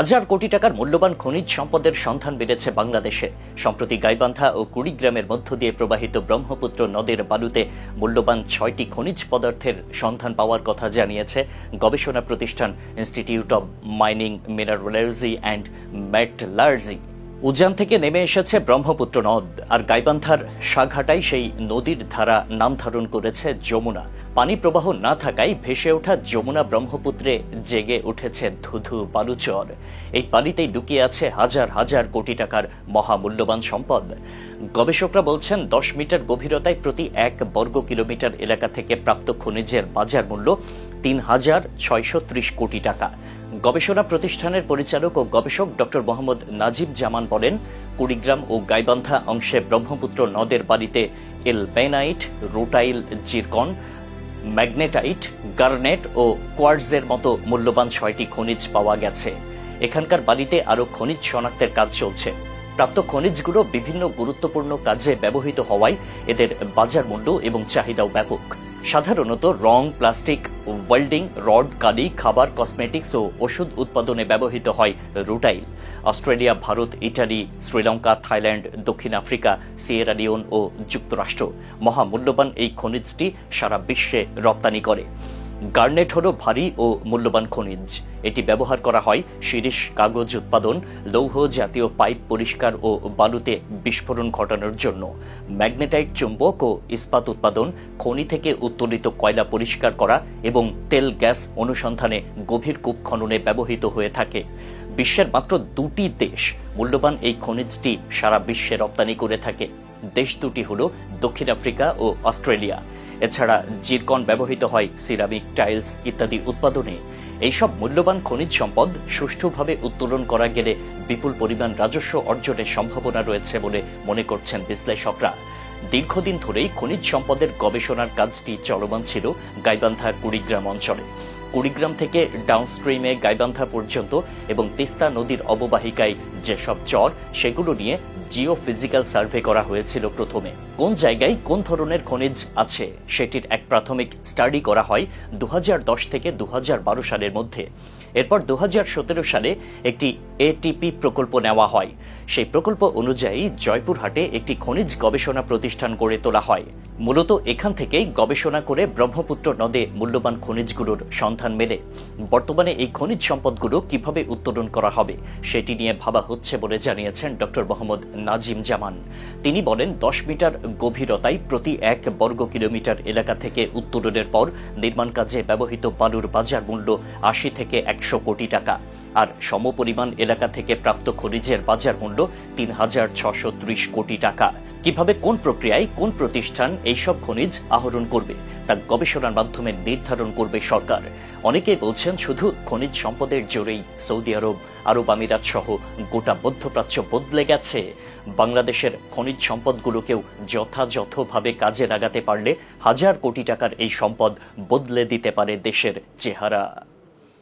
হাজার কোটি টাকার মূল্যবান খনিজ সম্পদের সন্ধান বেড়েছে বাংলাদেশে। সম্প্রতি গাইবান্ধা ও কুড়িগ্রামের মধ্য দিয়ে প্রবাহিত ব্রহ্মপুত্র নদের বালুতে মূল্যবান ছয়টি খনিজ পদার্থের সন্ধান পাওয়ার কথা জানিয়েছে গবেষণা প্রতিষ্ঠান institute of mining, mineralogy and metallurgy উজান থেকে নেমে এসেছে ব্রহ্মপুত্র নদ, আর গাইবান্ধার সাঘাটাই সেই নদীর ধারা নাম ধারণ করেছে যমুনা। পানি প্রবাহ না থাকায় ভেসে ওঠা যমুনা ব্রহ্মপুত্রে জেগে উঠেছে ধুধু বালুচর। এই পানিতেই লুকিয়ে আছে হাজার হাজার কোটি টাকার মহামূল্যবান সম্পদ। গবেষকরা বলছেন, দশ মিটার গভীরতায় প্রতি এক বর্গ কিলোমিটার এলাকা থেকে প্রাপ্ত খনিজের বাজার মূল্য তিন হাজার ছয়শো ত্রিশ কোটি টাকা। গবেষণা প্রতিষ্ঠানের পরিচালক ও গবেষক ডক্টর মোহাম্মদ নাজিব জামান বলেন, কুড়িগ্রাম ও গাইবান্ধা অংশে ব্রহ্মপুত্র নদের বাড়িতে এলবেনাইট রোটাইল জিরকন, ম্যাগনেটাইট, গার্নেট ও কোয়ার্টজের মতো মূল্যবান ছয়টি খনিজ পাওয়া গেছে। এখানকার বালিতে আরও খনিজ শনাক্তের কাজ চলছে। প্রাপ্ত খনিজগুলো বিভিন্ন গুরুত্বপূর্ণ কাজে ব্যবহৃত হওয়ায় এদের বাজার মূল্য এবং চাহিদাও ব্যাপক। সাধারণত রং, প্লাস্টিক, ওয়েল্ডিং, রড, কালি, খাবার, কসমেটিক্স ও ওষুধ উৎপাদনে ব্যবহৃত হয় rutile. Australia, Bharat, Italy, Sri Lanka, Thailand, দক্ষিণ আফ্রিকা, সিয়েরা লিওন ও যুক্তরাষ্ট্র মহামূল্যবান এই খনিজটি সারা বিশ্বে রপ্তানি করে। গার্নেট হল ভারী ও মূল্যবান খনিজ। এটি ব্যবহার করা হয় শিরিষ কাগজ উৎপাদন, লৌহ জাতীয় পাইপ পরিষ্কার ও বালুতে বিস্ফোরণ ঘটানোর জন্য। ম্যাগনেটাইট চুম্বক ও ইস্পাত উৎপাদন, খনি থেকে উত্তোলিত কয়লা পরিষ্কার করা এবং তেল গ্যাস অনুসন্ধানে গভীর কূপ খননে ব্যবহৃত হয়ে থাকে। বিশ্বের মাত্র দুটি দেশ মূল্যবান এই খনিজটি সারা বিশ্বে রপ্তানি করে থাকে। দেশ দুটি হল দক্ষিণ আফ্রিকা ও অস্ট্রেলিয়া। এছাড়া জিরকন ব্যবহৃত হয়, সিরামিক, টাইলস ইত্যাদি উৎপাদনে। এইসব মূল্যবান খনিজ সম্পদ সুষ্ঠুভাবে উত্তোলন করা গেলে বিপুল পরিমাণ রাজস্ব অর্জনের সম্ভাবনা রয়েছে বলে মনে করছেন বিশ্লেষকরা। দীর্ঘদিন ধরেই খনিজ সম্পদের গবেষণার কাজটি চলমান ছিল গাইবান্ধা, কুড়িগ্রাম অঞ্চলে। কুড়িগ্রাম থেকে ডাউনস্ট্রিমে গাইবান্ধা পর্যন্ত এবং তিস্তা নদীর অববাহিকায় যেসব চর, সেগুলো নিয়ে জিও ফিজিক্যাল সার্ভে করা হয়েছিল প্রথমে। কোন জায়গায় কোন ধরনের খনিজ আছে? সেটির এক প্রাথমিক স্টাডি করা হয় দু হাজার দশ থেকে দু হাজার বারো সালের মধ্যে। এরপর দু সালে একটি এটিপি প্রকল্প নেওয়া হয়। সেই প্রকল্প অনুযায়ী জয়পুরহাটে একটি খনিজ গবেষণা প্রতিষ্ঠান গড়ে তোলা হয়। মূলত এখান থেকেই গবেষণা করে ব্রহ্মপুত্র নদে মূল্যবান খনিজগুলোর সন্ধান মেলে। বর্তমানে এই খনিজ সম্পদগুলো কীভাবে উত্তোলন করা হবে, সেটি নিয়ে ভাবা হচ্ছে বলে জানিয়েছেন ডক্টর মোহাম্মদ নাজিম জামান। তিনি বলেন, দশ মিটার গভীরতায় প্রতি এক বর্গ কিলোমিটার এলাকা থেকে উত্তোলনের পর নির্মাণ কাজে ব্যবহৃত বালুর বাজার মূল্য আশি থেকে একশো কোটি টাকা। আর সমপরিমাণ এলাকা থেকে প্রাপ্ত খনিজের বাজার মূল্য তিন হাজার ছশো ত্রিশ কোটি টাকা। কীভাবে কোন প্রক্রিয়ায় কোন প্রতিষ্ঠান এইসব খনিজ আহরণ করবে তা গবেষণার মাধ্যমে নির্ধারণ করবে সরকার। অনেকেই বলছেন শুধু খনিজ সম্পদের জোরেই সৌদি আরব আরব আমিরাত সহ গোটা মধ্যপ্রাচ্য বদলে গেছে। বাংলাদেশের খনিজ সম্পদগুলোকেও যথাযথভাবে কাজে লাগাতে পারলে হাজার কোটি টাকার এই সম্পদ বদলে দিতে পারে দেশের চেহারা।